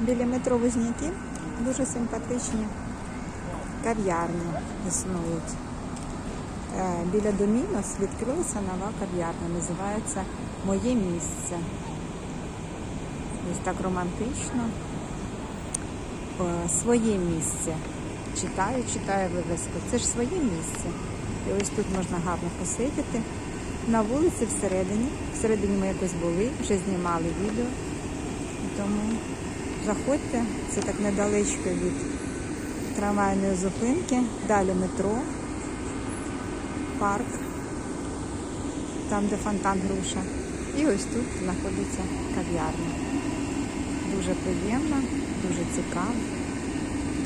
Біля метро Возняки дуже симпатичні кав'ярні існують. Е, Біля Домінос відкрилася нова кав'ярня, називається Моє місце. Ось так романтично. Е, Своє місце. Читаю, читаю вивеску. Це ж своє місце. І ось тут можна гарно посидіти. На вулиці всередині. Всередині ми якось були, вже знімали відео. Тому заходьте, це так недалечко від трамвайної зупинки, далі метро, парк, там, де фонтан груша. І ось тут знаходиться кав'ярня. Дуже приємно, дуже цікаво,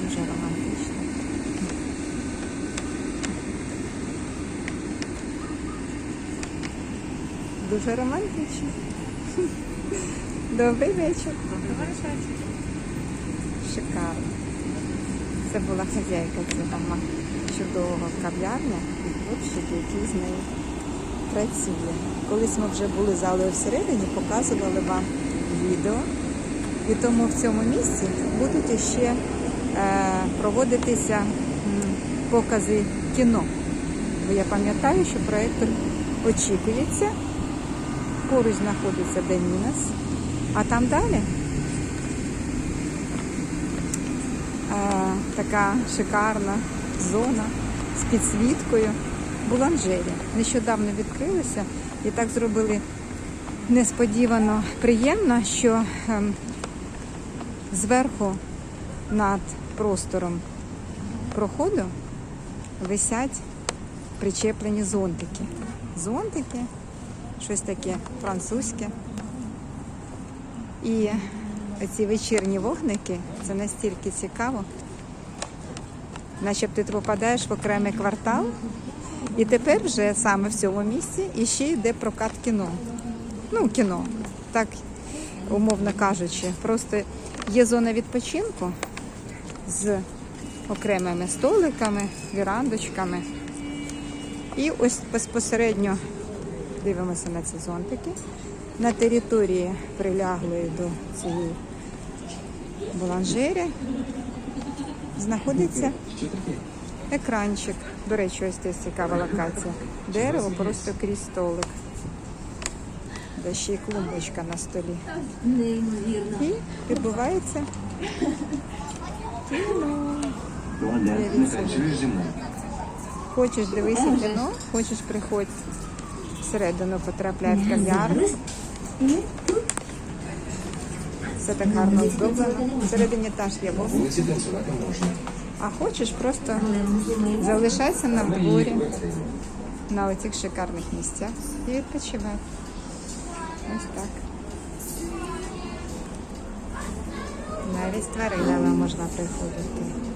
дуже романтично. Дуже романтично. Добрий вечір. Шикарно. Це була хазяйка цього чудового кав'ярня і хлопчик, який з нею працює. Колись ми вже були залою всередині, показували вам відео. І тому в цьому місці будуть ще е, проводитися покази кіно. Бо я пам'ятаю, що проєктор очікується. Поруч знаходиться Демінас, а там далі така шикарна зона з підсвіткою. Буланжері. Нещодавно відкрилися і так зробили несподівано приємно, що ем, зверху над простором проходу висять причеплені зонтики. Зонтики, щось таке французьке. І ці вечірні вогники це настільки цікаво, начебто ти попадаєш в окремий квартал, і тепер вже саме в цьому місці іще йде прокат кіно. Ну, кіно, так умовно кажучи, просто є зона відпочинку з окремими столиками, вірандочками. І ось безпосередньо дивимося на ці зонтики. На території приляглої до цієї буланжері знаходиться екранчик. До речі, ось це цікава локація. Дерево просто крізь столик. Де ще й клумбочка на столі. І відбувається кіно. Хочеш дивися кіно, хочеш приходь всередину потрапляй в кав'ярню. Все так гарно оздоблено. Всередині теж є бокс. А хочеш просто залишайся на дворі, на оцих шикарних місцях і відпочивай. Ось так. Навіть тварина тваринами можна приходити.